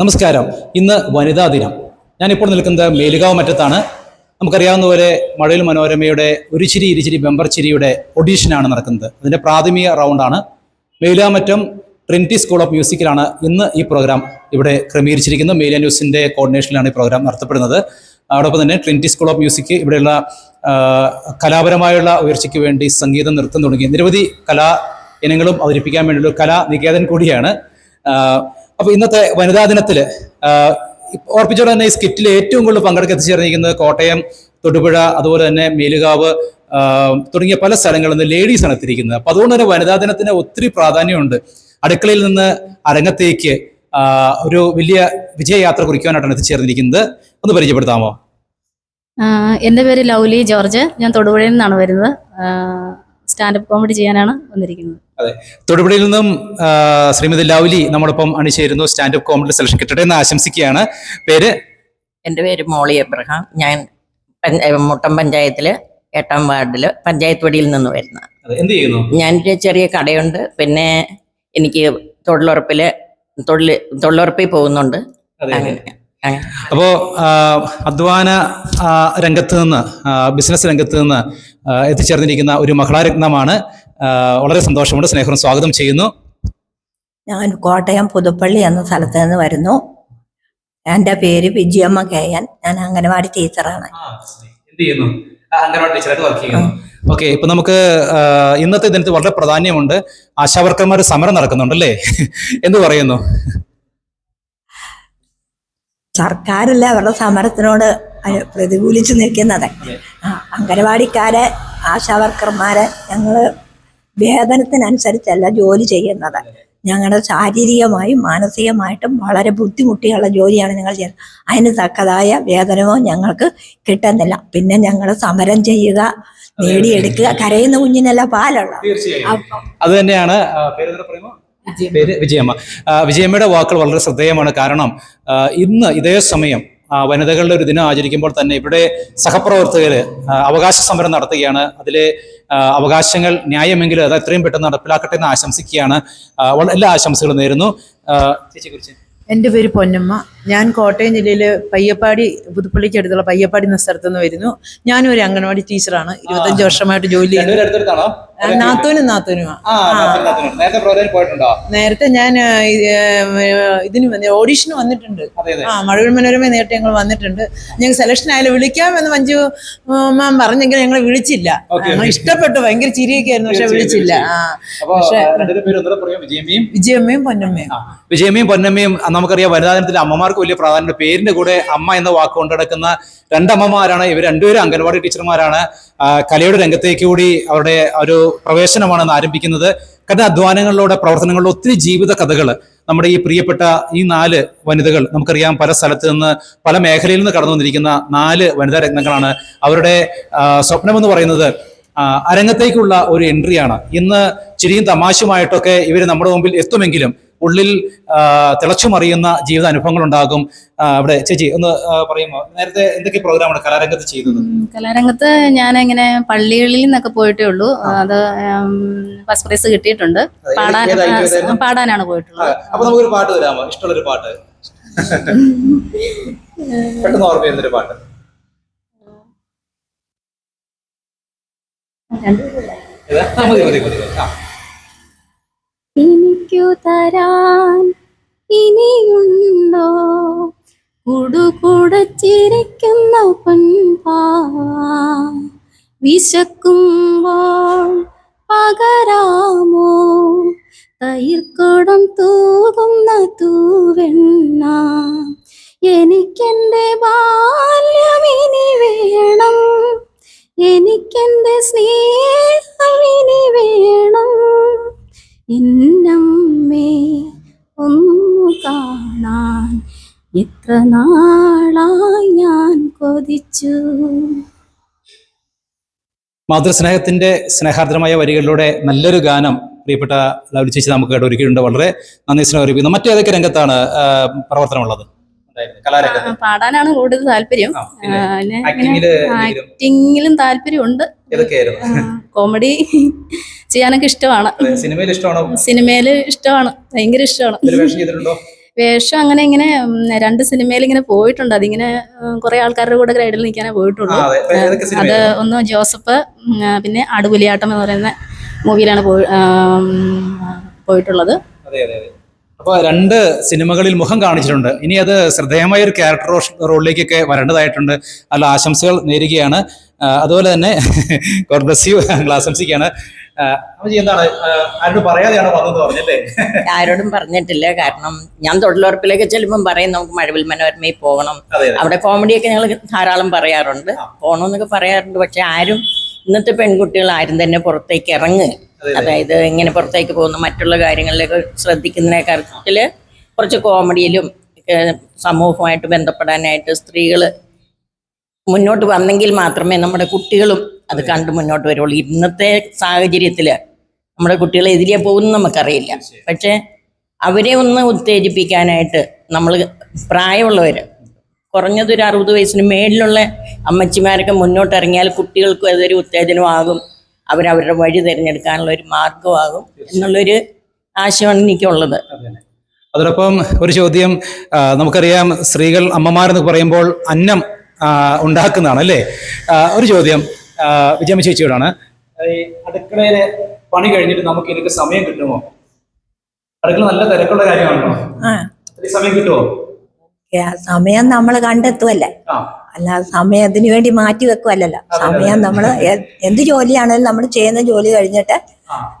നമസ്കാരം. ഇന്ന് വനിതാ ദിനം. ഞാനിപ്പോൾ നിൽക്കുന്നത് മേലുകാവ് മറ്റത്താണ്. നമുക്കറിയാവുന്ന പോലെ മഴയിൽ മനോരമയുടെ ഒരു ചിരി ഇരുചിരി ബെമ്പർ ചിരിയുടെ ഒഡീഷനാണ് നടക്കുന്നത്. അതിന്റെ പ്രാഥമിക റൗണ്ടാണ് മേലുകാമറ്റം ട്രിനിറ്റി സ്കൂൾ ഓഫ് മ്യൂസിക്കിലാണ് ഇന്ന് ഈ പ്രോഗ്രാം ഇവിടെ ക്രമീകരിച്ചിരിക്കുന്നത്. മേലിയ ന്യൂസിന്റെ കോർഡിനേഷനിലാണ് ഈ പ്രോഗ്രാം നടത്തപ്പെടുന്നത്. അതോടൊപ്പം തന്നെ ട്രിനിറ്റി സ്കൂൾ ഓഫ് മ്യൂസിക് ഇവിടെയുള്ള കലാപരമായുള്ള ഉയർച്ചയ്ക്ക് വേണ്ടി സംഗീതം നൃത്തം തുടങ്ങി. നിരവധി കലാ ഇനങ്ങളും അവതരിപ്പിക്കാൻ വേണ്ടിയുള്ള കലാ നികേതൻ കൂടിയാണ്. അപ്പോൾ ഇന്നത്തെ വനിതാ ദിനത്തിൽ ഓർപ്പിച്ചോടെ തന്നെ ഈ സ്കിറ്റിൽ ഏറ്റവും കൂടുതൽ പങ്കെടുക്കാൻ എത്തിച്ചേർന്നിരിക്കുന്നത് കോട്ടയം തൊടുപുഴ അതുപോലെ തന്നെ മേലുകാവ് തുടങ്ങിയ പല സ്ഥലങ്ങളിൽ നിന്ന് ലേഡീസാണ് എത്തിയിരിക്കുന്നത്. അപ്പൊ അതുകൊണ്ട് തന്നെ വനിതാ ദിനത്തിന് ഒത്തിരി പ്രാധാന്യമുണ്ട്. അടുക്കളയിൽ നിന്ന് അരങ്ങത്തേക്ക് ഒരു വലിയ വിജയയാത്ര കുറിക്കുവാനായിട്ടാണ് എത്തിച്ചേർന്നിരിക്കുന്നത്. ഒന്ന് പരിചയപ്പെടുത്താമോ? എന്റെ പേര് ലൗലി ജോർജ്. ഞാൻ തൊടുപുഴയിൽ നിന്നാണ് വരുന്നത്. സ്റ്റാൻഡപ്പ് കോമഡി ചെയ്യാനാണ് വന്നിരിക്കുന്നത്. അതെ. തൊടുപുഴയിൽ നിന്നും ശ്രീമതി ലൗലി നമ്മോടൊപ്പം അണിചേരുന്നു. സ്റ്റാൻഡപ്പ് കോമഡി സെലക്ഷൻ കിട്ടട്ടെ എന്ന് ആശംസിക്കുകയാണ്. പേര്? എന്റെ പേര് മോളി എബ്രഹാം. ഞാൻ മുട്ടം പഞ്ചായത്തിൽ എട്ടാം വാർഡിൽ പഞ്ചായത്ത് വടിയിൽ നിന്ന് വരുന്ന. അതെ, എന്ത് ചെയ്യുന്നു? ഞാനൊരു ചെറിയ കടയുണ്ട്. പിന്നെ എനിക്ക് തൊഴിലുറപ്പിൽ തൊഴിൽ തൊഴിലുറപ്പിൽ പോകുന്നുണ്ട്. അങ്ങനെ. അങ്ങനെ. അപ്പോ ആ, അധ്വാന രംഗത്ത് നിന്ന് ബിസിനസ് രംഗത്ത് നിന്ന് എത്തിച്ചേർന്നിരിക്കുന്ന ഒരു മഹളാരത്നമാണ് വളരെ സന്തോഷമുണ്ട് സ്നേഹം സ്വാഗതം ചെയ്യുന്നു. ഞാൻ കോട്ടയം പുതുപ്പള്ളി എന്ന സ്ഥലത്ത് നിന്ന് വരുന്നു. എന്റെ പേര് വിജയമ്മ കെ എൻ. ഞാൻ അംഗനവാടി ടീച്ചറാണ്. എന്ത് ചെയ്യുന്നു? അംഗനവാടി ടീച്ചറായിട്ട് വർക്ക് ചെയ്യുന്നു. ഓക്കെ ഇപ്പൊ നമുക്ക് ഇന്നത്തെ ദിനത്തിൽ വളരെ പ്രാധാന്യമുണ്ട്. ആശാവർക്കർമാർ സമരം നടക്കുന്നുണ്ടല്ലേ? എന്ന് പറയുന്നു? സർക്കാരല്ല അവരുടെ സമരത്തിനോട് പ്രതികൂലിച്ചു നിൽക്കുന്നത്. ആ, അംഗനവാടിക്കാരെ ആശാവർക്കർമാരെ ഞങ്ങൾ വേതനത്തിനനുസരിച്ചല്ല ജോലി ചെയ്യുന്നത്. ഞങ്ങളുടെ ശാരീരികമായും മാനസികമായിട്ടും വളരെ ബുദ്ധിമുട്ടിയുള്ള ജോലിയാണ് ഞങ്ങൾ ചെയ്യുന്നത്. അതിന് തക്കതായ വേതനമോ ഞങ്ങൾക്ക് കിട്ടുന്നില്ല. പിന്നെ ഞങ്ങൾ സമരം ചെയ്യുക നേടിയെടുക്കുക കരയുന്ന കുഞ്ഞിനല്ല പാലുള്ള അത് തന്നെയാണ്? പേര് വിജയമ്മ. വിജയമ്മയുടെ വാക്കുകൾ വളരെ ശ്രദ്ധേയമാണ്. കാരണം ഇന്ന് ഇതേ സമയം വനിതകളുടെ ഒരു ദിനം ആചരിക്കുമ്പോൾ തന്നെ ഇവിടെ സഹപ്രവർത്തകർ അവകാശ സമരം നടത്തുകയാണ്. അതിലെ അവകാശങ്ങൾ ന്യായമെങ്കിലും അത് എത്രയും പെട്ടെന്ന് നടപ്പിലാക്കട്ടെ എന്ന് ആശംസിക്കുകയാണ്. എല്ലാ ആശംസകളും നേരുന്നു. ആ, ചേച്ചിയെ കുറിച്ച്. എന്റെ പേര് പൊന്നമ്മ. ഞാൻ കോട്ടയം ജില്ലയിൽ പയ്യപ്പാടി പുതുപ്പള്ളിക്ക് അടുത്തുള്ള പയ്യപ്പാടി എന്ന സ്ഥലത്ത് നിന്ന് വരുന്നു. ഞാനും ഒരു അംഗൻവാടി ടീച്ചറാണ്. ഇരുപത്തഞ്ച് വർഷമായിട്ട് ജോലി ചെയ്യുന്നു. നാത്തൂനും നാത്തൂനുമാ. ആ നാട്ടിൽ, നാട്ടിൽ. നേരത്തെ ഞാൻ ഇതിന് വന്ന് ഓഡീഷന് വന്നിട്ടുണ്ട്. ആ മഴവിൽ മനോരമ നേരത്തെ ഞങ്ങൾ വന്നിട്ടുണ്ട്. ഞങ്ങൾ സെലക്ഷൻ ആയാലും വിളിക്കാമെന്ന് മഞ്ജു മാം പറഞ്ഞെങ്കിൽ ഞങ്ങൾ വിളിച്ചില്ല. ഞങ്ങൾ. ഇഷ്ടപ്പെട്ടു ഭയങ്കര ചിരിയൊക്കെ ആയിരുന്നു പക്ഷെ വിളിച്ചില്ല. ആ പക്ഷെ വിജയമ്മയും? പൊന്നമ്മയും. വിജയമ്മയും പൊന്നമ്മയും നമുക്കറിയാം വനിതാ ദിനത്തിൽ അമ്മമാർക്ക് വലിയ പ്രാധാന്യം പേരിന്റെ കൂടെ അമ്മ എന്ന വാക്ക് കൊണ്ട് നടക്കുന്ന രണ്ടമ്മമാരാണ്. ഇവർ രണ്ടുപേരും അംഗൻവാടി ടീച്ചർമാരാണ്. കലയുടെ രംഗത്തേക്ക് കൂടി അവരുടെ ഒരു പ്രവേശനമാണ് ആരംഭിക്കുന്നത്. കഠിന അധ്വാനങ്ങളിലൂടെ പ്രവർത്തനങ്ങളിലൂടെ ഒത്തിരി ജീവിത കഥകൾ നമ്മുടെ ഈ പ്രിയപ്പെട്ട ഈ നാല് വനിതകൾ നമുക്കറിയാം. പല സ്ഥലത്ത് നിന്ന് പല മേഖലയിൽ നിന്ന് കടന്നു വന്നിരിക്കുന്ന നാല് വനിതാ രംഗങ്ങളാണ് അവരുടെ സ്വപ്നം എന്ന് പറയുന്നത്. അരങ്ങത്തേക്കുള്ള ഒരു എൻട്രിയാണ്. ഇന്ന് ചിരിയും തമാശയുമായിട്ടൊക്കെ ഇവർ നമ്മുടെ മുമ്പിൽ എത്തുമെങ്കിലും ഉള്ളിൽ തിളച്ചുമറിയുന്ന ജീവിത അനുഭവങ്ങൾ ഉണ്ടാകും അവിടെ ചേച്ചി ഒന്ന് പറയുമ്പോൾ പറയുമോ? നേരത്തെ എന്തൊക്കെ പ്രോഗ്രാമാണ് കലാരംഗത്ത് ചെയ്തത് കലാരംഗത്ത് ഞാൻ ഇങ്ങനെ പള്ളികളിൽ നിന്നൊക്കെ പോയിട്ടേ ഉള്ളൂ. അത് ഫസ്റ്റ് പ്രൈസ് കിട്ടിയിട്ടുണ്ട്. പാടാൻ? പാടാനാണ് പോയിട്ടുള്ളത്. അപ്പൊ നമുക്കൊരു പാട്ട് തരാമോ? ഇഷ്ടമുള്ളൊരു പാട്ട്. പെട്ടെന്ന് ഓർമ്മ വരുന്നൊരു പാട്ട്. മതി മതി മതി ആ. എനിക്കു തരാൻ ഇനിയുണ്ടോ? കുടുകുടച്ചിരിക്കുന്ന പൊൻപാവ വിശക്കുമ്പോൾ പകരാമോ? തൈർക്കുടം തൂകുന്ന തൂവെണ്ണ എനിക്കെന്റെ ബാല്യം ഇനി വേണം. എനിക്കെന്റെ സ്നേഹം എത്ര നാളായി ഞാൻ കൊതിച്ചു? മാതൃസ്നേഹത്തിന്റെ സ്നേഹാർദ്രമായ വരികളിലൂടെ നല്ലൊരു ഗാനം പ്രിയപ്പെട്ട ലവ്ലി ചേച്ചി നമുക്ക് കേട്ട് ഒരുക്കിയിട്ടുണ്ട്. വളരെ നന്ദി സ്നേഹം അറിയിക്കുന്നു. മറ്റേതൊക്കെ രംഗത്താണ് പ്രവർത്തനമുള്ളത്? പാടാനാണ് കൂടുതൽ താല്പര്യം. ആക്ടിങ്ങിൽ താല്പര്യമുണ്ട്. കോമഡി ചെയ്യാനൊക്കെ ഇഷ്ടമാണ്. സിനിമയിൽ സിനിമയിൽ ഇഷ്ടമാണ്. ഭയങ്കര ഇഷ്ടമാണ്. വേഷം അങ്ങനെ ഇങ്ങനെ രണ്ട് സിനിമയിൽ ഇങ്ങനെ പോയിട്ടുണ്ട്. അതിങ്ങനെ കുറെ ആൾക്കാരുടെ കൂടെ ഗ്രൈഡിൽ നിൽക്കാനേ പോയിട്ടുള്ളൂ. അതെ. ഒന്ന് ജോസഫ് പിന്നെ ആടുപുലിയാട്ടം എന്ന് പറയുന്ന മൂവിയിലാണ് പോയി പോയിട്ടുള്ളത്. അതെ അതെ അതെ. അപ്പൊ രണ്ട് സിനിമകളിൽ മുഖം കാണിച്ചിട്ടുണ്ട്. ഇനി അത് ശ്രദ്ധേയമായ ഒരു ക്യാരക്ടർ റോളിലേക്കൊക്കെ വരേണ്ടതായിട്ടുണ്ട്. നല്ല ആശംസകൾ നേരുകയാണ്. അതുപോലെ തന്നെ ഗോഡ് ബ്ലസ് യു ആശംസിക്കുകയാണ്. അമ്മച്ചി എന്താണ്? ആരോട് പറയാതെയാണ് വന്നത് പറഞ്ഞല്ലേ? ആരോടും പറഞ്ഞിട്ടില്ല. കാരണം ഞാൻ തൊഴിലുറപ്പിലേക്ക് ചെല്ലുമ്പം പറയും നമുക്ക് മഴവിൽ മനോരമയിൽ പോകണം. അവിടെ കോമഡിയൊക്കെ ഞങ്ങൾ ധാരാളം പറയാറുണ്ട്. പോകണം എന്നൊക്കെ പറയാറുണ്ട്. പക്ഷെ ആരും ഇന്നത്തെ പെൺകുട്ടികൾ ആരും തന്നെ പുറത്തേക്ക് ഇറങ്ങുക അതായത് ഇങ്ങനെ പുറത്തേക്ക് പോകുന്ന. മറ്റുള്ള കാര്യങ്ങളിലേക്ക് ശ്രദ്ധിക്കുന്നതിനെക്കാര്യത്തിൽ കുറച്ച് കോമഡിയിലും സമൂഹമായിട്ട് ബന്ധപ്പെടാനായിട്ട് സ്ത്രീകൾ മുന്നോട്ട് വന്നെങ്കിൽ മാത്രമേ നമ്മുടെ കുട്ടികളും അത് കണ്ട് മുന്നോട്ട് വരുള്ളൂ ഇന്നത്തെ സാഹചര്യത്തിൽ നമ്മുടെ കുട്ടികൾ എതിരെ പോകുന്നു നമുക്കറിയില്ല. പക്ഷേ അവരെ ഒന്ന് ഉത്തേജിപ്പിക്കാനായിട്ട് നമ്മൾ പ്രായമുള്ളവർ കുറഞ്ഞതൊരു അറുപത് വയസ്സിന് മേളിലുള്ള അമ്മച്ചിമാരൊക്കെ മുന്നോട്ട് ഇറങ്ങിയാൽ കുട്ടികൾക്കും അതൊരു ഉത്തേജനമാകും. അവരവരുടെ വഴി തിരഞ്ഞെടുക്കാനുള്ള ഒരു മാർഗമാകും എന്നുള്ളൊരു ആശയമാണ് എനിക്കുള്ളത്. അതോടൊപ്പം ഒരു ചോദ്യം നമുക്കറിയാം സ്ത്രീകൾ അമ്മമാരെന്ന് പറയുമ്പോൾ അന്നം ഉണ്ടാക്കുന്നതാണ് അല്ലേ? ഒരു ചോദ്യം വിജയമ്മ ചേച്ചിയോടാണ്. ഈ അടുക്കളയിലെ പണി കഴിഞ്ഞിട്ട് നമുക്ക് ഇതിനൊക്കെ സമയം കിട്ടുമോ? അടുക്കള നല്ല തിരക്കുള്ള കാര്യമാണോ അത്രയും സമയം കിട്ടുമോ? സമയം നമ്മൾ കണ്ടെത്തുമല്ലേ അല്ല അല്ലാതെ സമയത്തിന് വേണ്ടി മാറ്റി വെക്കുമല്ലല്ലോ സമയം നമ്മൾ എന്ത് ജോലിയാണെങ്കിലും നമ്മൾ ചെയ്യുന്ന ജോലി കഴിഞ്ഞിട്ട്.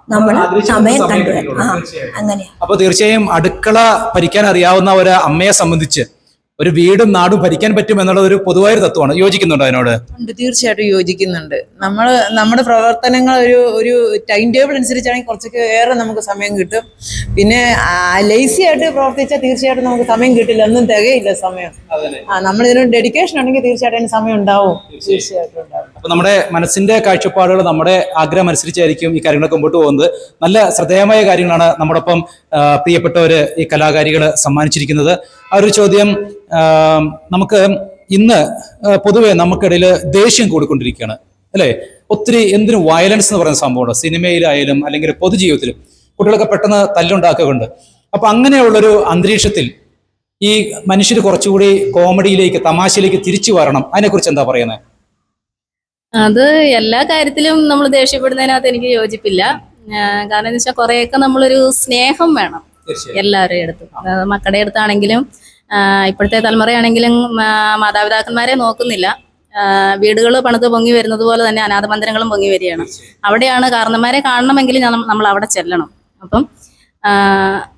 നമ്മൾ സമയം സമയം കണ്ടു ആ. അങ്ങനെയാ. അപ്പൊ തീർച്ചയായും അടുക്കള ഭരിക്കാൻ അറിയാവുന്ന ഒരു അമ്മയെ സംബന്ധിച്ച് ഒരു വീടും നാടും ഭരിക്കാൻ പറ്റും എന്നുള്ള ഒരു പൊതുവായ ഒരു തത്വമാണ്. യോജിക്കുന്നുണ്ടോ അതിനോട്? ഉണ്ട് തീർച്ചയായിട്ടും യോജിക്കുന്നുണ്ട്. നമ്മൾ നമ്മുടെ പ്രവർത്തനങ്ങൾ ഒരു ഒരു ടൈം ടേബിൾ അനുസരിച്ചാണെങ്കിൽ കുറച്ചൊക്കെ ഏറെ നമുക്ക് സമയം കിട്ടും. പിന്നെ ലേസി ആയിട്ട് പ്രവർത്തിച്ചാൽ തീർച്ചയായിട്ടും നമുക്ക് സമയം കിട്ടില്ല. ഒന്നും തികയില്ല സമയം. ആ നമ്മൾ ഇതിന് ഡെഡിക്കേഷൻ ഉണ്ടെങ്കിൽ തീർച്ചയായിട്ടും അതിന് സമയം ഉണ്ടാവും. തീർച്ചയായിട്ടും ഉണ്ടാവും. അപ്പൊ നമ്മുടെ മനസ്സിന്റെ കാഴ്ചപ്പാടുകൾ നമ്മുടെ ആഗ്രഹം അനുസരിച്ചായിരിക്കും ഈ കാര്യങ്ങളൊക്കെ മുമ്പോട്ട് പോകുന്നത്. നല്ല ശ്രദ്ധേയമായ കാര്യങ്ങളാണ് നമ്മോടൊപ്പം ഒപ്പം പ്രിയപ്പെട്ടവര് ഈ കലാകാരികൾ സമ്മാനിച്ചിരിക്കുന്നത്. ആ ഒരു ചോദ്യം നമുക്ക് ഇന്ന് പൊതുവെ നമുക്കിടയിൽ ദേഷ്യം കൂടിക്കൊണ്ടിരിക്കുകയാണ്. അല്ലേ? ഒത്തിരി എന്തിനും വയലൻസ് എന്ന് പറയുന്ന സംഭവമുണ്ട്. സിനിമയിലായാലും അല്ലെങ്കിൽ പൊതുജീവിതത്തിലും കുട്ടികളൊക്കെ പെട്ടെന്ന് തല്ലുണ്ടാക്കുന്നുണ്ട് അപ്പൊ അങ്ങനെയുള്ളൊരു അന്തരീക്ഷത്തിൽ ഈ മനുഷ്യർ കുറച്ചുകൂടി കോമഡിയിലേക്ക് തമാശയിലേക്ക് തിരിച്ചു വരണം. അതിനെക്കുറിച്ച് എന്താ പറയുന്നത് അത് എല്ലാ കാര്യത്തിലും നമ്മൾ ദേഷ്യപ്പെടുന്നതിനകത്ത് എനിക്ക് യോജിപ്പില്ല. കാരണം എന്ന് വെച്ചാൽ കുറെയൊക്കെ നമ്മളൊരു സ്നേഹം വേണം. എല്ലാവരുടെയും അടുത്തും മക്കളുടെ അടുത്താണെങ്കിലും ഇപ്പോഴത്തെ തലമുറയാണെങ്കിലും മാതാപിതാക്കന്മാരെ നോക്കുന്നില്ല. വീടുകൾ പണിത് പൊങ്ങി വരുന്നത് പോലെ തന്നെ അനാഥ മന്ദിരങ്ങളും പൊങ്ങി വരികയാണ്. അവിടെയാണ് കാരണന്മാരെ കാണണമെങ്കിൽ നമ്മൾ അവിടെ ചെല്ലണം. അപ്പം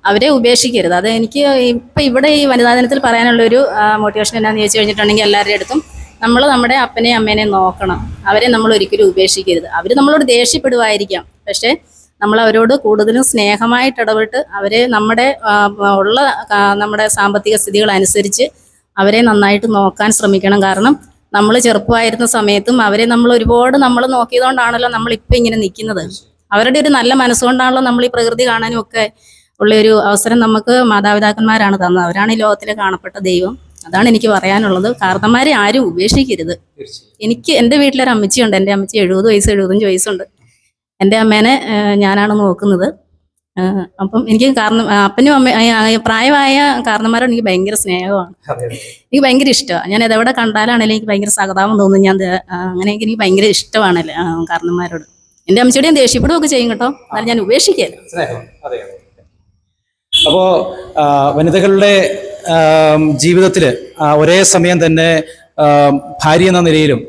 അവരെ ഉപേക്ഷിക്കരുത്. അത് എനിക്ക് ഇപ്പം ഇവിടെ ഈ വനിതാ ദിനത്തിൽ പറയാനുള്ളൊരു മോട്ടിവേഷൻ എന്നാന്ന് ചോദിച്ചു കഴിഞ്ഞിട്ടുണ്ടെങ്കിൽ എല്ലാവരുടെ അടുത്തും നമ്മൾ നമ്മുടെ അപ്പനെയും അമ്മേനെയും നോക്കണം. അവരെ നമ്മൾ ഒരിക്കലും ഉപേക്ഷിക്കരുത്. അവർ നമ്മളോട് ദേഷ്യപ്പെടുമായിരിക്കാം പക്ഷേ നമ്മൾ അവരോട് കൂടുതലും സ്നേഹമായിട്ട് ഇടപെട്ട് അവരെ നമ്മുടെ ഉള്ള നമ്മുടെ സാമ്പത്തിക സ്ഥിതികൾ അനുസരിച്ച് അവരെ നന്നായിട്ട് നോക്കാൻ ശ്രമിക്കണം. കാരണം നമ്മൾ ചെറുപ്പമായിരുന്ന സമയത്തും അവരെ നമ്മൾ ഒരുപാട് നമ്മൾ നോക്കിയതുകൊണ്ടാണല്ലോ നമ്മൾ ഇപ്പം ഇങ്ങനെ നിൽക്കുന്നത്. അവരുടെ ഒരു നല്ല മനസ്സുകൊണ്ടാണല്ലോ നമ്മൾ ഈ പ്രകൃതി കാണാനും ഒക്കെ ഉള്ള ഒരു അവസരം നമുക്ക് മാതാപിതാക്കന്മാരാണ് തന്നത്. അവരാണ് ഈ ലോകത്തിലെ കാണപ്പെട്ട ദൈവം. അതാണ് എനിക്ക് പറയാനുള്ളത്. കാർത്തന്മാരെ ആരും ഉപേക്ഷിക്കരുത്. എനിക്ക് എന്റെ വീട്ടിലൊരു അമ്മച്ചിയുണ്ട് എന്റെ അമ്മച്ചി എഴുപത് വയസ്സ് എഴുപത്തഞ്ച് വയസ്സുണ്ട്. എന്റെ അമ്മേനെ ഞാനാണ് നോക്കുന്നത്. അപ്പം എനിക്ക് കാരണം അപ്പനും അമ്മ പ്രായമായ കാരണന്മാരോട് എനിക്ക് ഭയങ്കര സ്നേഹമാണ്. എനിക്ക് ഭയങ്കര ഇഷ്ടമാണ്. ഞാൻ എതെവിടെ കണ്ടാലാണെങ്കിലും എനിക്ക് ഭയങ്കര സഹതാപം തോന്നും. ഞാൻ അങ്ങനെ എനിക്ക് ഭയങ്കര ഇഷ്ടമാണ് കാരണന്മാരോട്. എന്റെ അമ്മച്ചോട് ഞാൻ ദേഷ്യപ്പെടുകയൊക്കെ ചെയ്യും കേട്ടോ. എന്നാലും ഞാൻ ഉപേക്ഷിക്കരുത് സ്നേഹം. അതെ അതെ. അപ്പോ വനിതകളുടെ ജീവിതത്തിൽ ഒരേ സമയം തന്നെ ഭാര്യ എന്ന നിലയിലും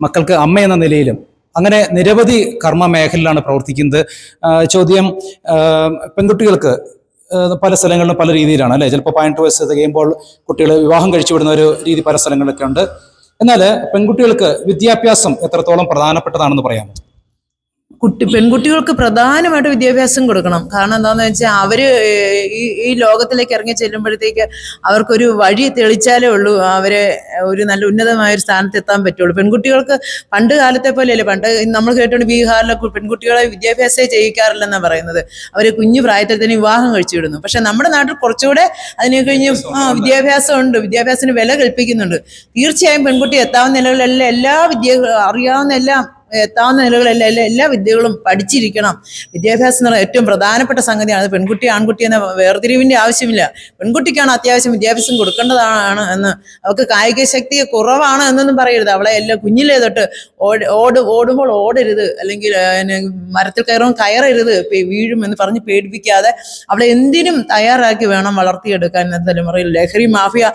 മക്കൾക്ക് അമ്മ എന്ന നിലയിലും അങ്ങനെ നിരവധി കർമ്മ മേഖലയിലാണ് പ്രവർത്തിക്കുന്നത് ചോദ്യം പെൺകുട്ടികൾക്ക് പല സ്ഥലങ്ങളിലും പല രീതിയിലാണ് അല്ലെ? ചിലപ്പോൾ പതിനെട്ട് വയസ്സ് തികയുമ്പോൾ കുട്ടികൾ വിവാഹം കഴിച്ചു വിടുന്ന ഒരു രീതി പല സ്ഥലങ്ങളിലൊക്കെ ഉണ്ട്. എന്നാൽ പെൺകുട്ടികൾക്ക് വിദ്യാഭ്യാസം എത്രത്തോളം പ്രധാനപ്പെട്ടതാണെന്ന് പറയാമോ? കുട്ടി പെൺകുട്ടികൾക്ക് പ്രധാനമായിട്ട് വിദ്യാഭ്യാസം കൊടുക്കണം. കാരണം എന്താണെന്ന് വെച്ചാൽ അവർ ഈ ഈ ലോകത്തിലേക്ക് ഇറങ്ങി ചെല്ലുമ്പോഴത്തേക്ക് അവർക്കൊരു വഴി തെളിച്ചാലേ ഉള്ളൂ. അവരെ ഒരു നല്ല ഉന്നതമായ ഒരു സ്ഥാനത്ത് എത്താൻ പറ്റുള്ളൂ. പെൺകുട്ടികൾക്ക് പണ്ട് കാലത്തെ പോലെയല്ലേ. പണ്ട് നമ്മൾ കേട്ടുകൊണ്ട് ബീഹാറിലെ പെൺകുട്ടികളെ വിദ്യാഭ്യാസമേ ചെയ്യിക്കാറില്ലെന്നാണ് പറയുന്നത്. അവർ കുഞ്ഞു പ്രായത്തിൽ തന്നെ വിവാഹം കഴിച്ചു വിടുന്നു പക്ഷെ നമ്മുടെ നാട്ടിൽ കുറച്ചുകൂടെ അതിനെ കഴിഞ്ഞ് വിദ്യാഭ്യാസം ഉണ്ട് വിദ്യാഭ്യാസത്തിന് വില കൽപ്പിക്കുന്നുണ്ട്. തീർച്ചയായും പെൺകുട്ടി എത്താവുന്ന നിലകളിലെല്ലാം എല്ലാ വിദ്യ അറിയാവുന്ന എല്ലാം എത്താവുന്ന നിലകളിൽ എല്ലാ എല്ലാ വിദ്യകളും പഠിച്ചിരിക്കണം. വിദ്യാഭ്യാസം എന്ന് പറയുന്നത് ഏറ്റവും പ്രധാനപ്പെട്ട സംഗതിയാണ്. പെൺകുട്ടി ആൺകുട്ടി എന്ന വേർതിരിവിന്റെ ആവശ്യമില്ല. പെൺകുട്ടിക്കാണ് അത്യാവശ്യം വിദ്യാഭ്യാസം കൊടുക്കേണ്ടതാണ് എന്ന്. അവൾക്ക് കായിക ശക്തി കുറവാണ് എന്നൊന്നും പറയരുത്. അവളെ എല്ലാം കുഞ്ഞിലേ തൊട്ട് ഓട് ഓട് ഓടുമ്പോൾ ഓടരുത്. അല്ലെങ്കിൽ മരത്തിൽ കയറും കയറരുത്. വീഴും എന്ന് പറഞ്ഞ് പേടിപ്പിക്കാതെ അവളെ എന്തിനും തയ്യാറാക്കി വേണം വളർത്തിയെടുക്കാൻ തലമുറയിൽ. ലഹരി മാഫിയ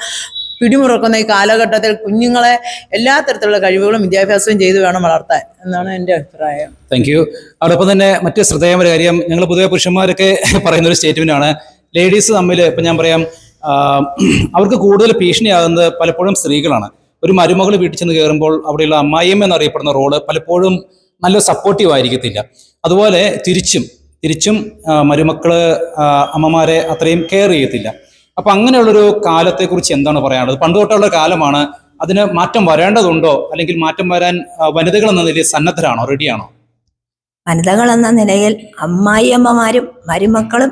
പിടിമുറക്കുന്ന ഈ കാലഘട്ടത്തിൽ കുഞ്ഞുങ്ങളെ എല്ലാ തരത്തിലുള്ള കഴിവുകളും വിദ്യാഭ്യാസവും ചെയ്ത് വേണം വളർത്താൻ എന്നാണ് എന്റെ അഭിപ്രായം. താങ്ക് യു അതോടൊപ്പം തന്നെ മറ്റു ശ്രദ്ധേയമായ ഒരു കാര്യം ഞങ്ങൾ പൊതുവെ പുരുഷന്മാരൊക്കെ പറയുന്ന ഒരു സ്റ്റേറ്റ്മെന്റ് ആണ് ലേഡീസ് തമ്മിൽ ഇപ്പം ഞാൻ പറയാം അവർക്ക് കൂടുതൽ ഭീഷണിയാകുന്നത് പലപ്പോഴും സ്ത്രീകളാണ്. ഒരു മരുമകൾ വീട്ടിൽ ചെന്ന് കയറുമ്പോൾ അവിടെയുള്ള അമ്മായിയമ്മ എന്നറിയപ്പെടുന്ന റോൾ പലപ്പോഴും നല്ല സപ്പോർട്ടീവ് ആയിരിക്കത്തില്ല. അതുപോലെ തിരിച്ചും തിരിച്ചും മരുമക്കൾ അമ്മമാരെ അത്രയും കെയർ ചെയ്യത്തില്ല. അപ്പൊ അങ്ങനെയുള്ളൊരു കാലത്തെക്കുറിച്ച് എന്താണ് പറയാനുള്ളത്? പണ്ട് തൊട്ടുള്ള കാലമാണ് അതിന് മാറ്റം വരേണ്ടതുണ്ടോ? അല്ലെങ്കിൽ മാറ്റം വരാൻ വനിതകൾ എന്ന നിലയിൽ സന്നദ്ധരാണോ? റെഡിയാണോ? വനിതകൾ എന്ന നിലയിൽ അമ്മായിയമ്മമാരും മരുമക്കളും